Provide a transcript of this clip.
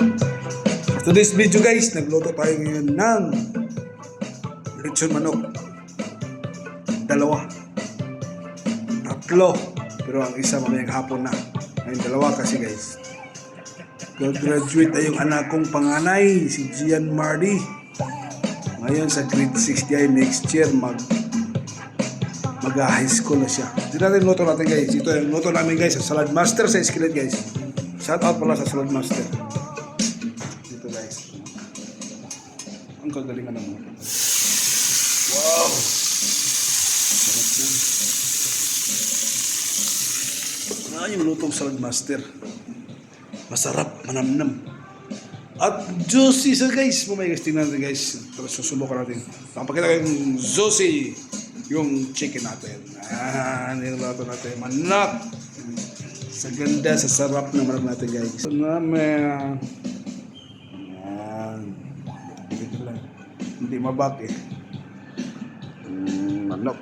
For today's video guys, nagluto tayo ngayon ng lechon manok. Dalawa. Tatlo. Pero ang isa mamayang hapon na. Ngayon dalawa kasi guys. Graduate na yung anak kong panganay, si Gian Mardy. Ngayon sa grade 6 niya, next year mag mag high school na siya. Dito natin luto natin guys. Ito yung luto namin guys sa Salad Master sa Skillet guys. Shout out pala sa Salad Master. Ang kagalingan ng mga. Wow! Sarap yan. Ah, yung lutong Salad Master. Masarap, manamnam. At juicy sa guys. Mamaya guys, tingnan natin guys. Tapos susubukan natin. Pakapakita ko yung juicy yung chicken natin. Ah, nilato natin. Manak! Sa ganda, sa sarap ng manok natin guys. Namin. Hindi mabak eh. Mm, manok.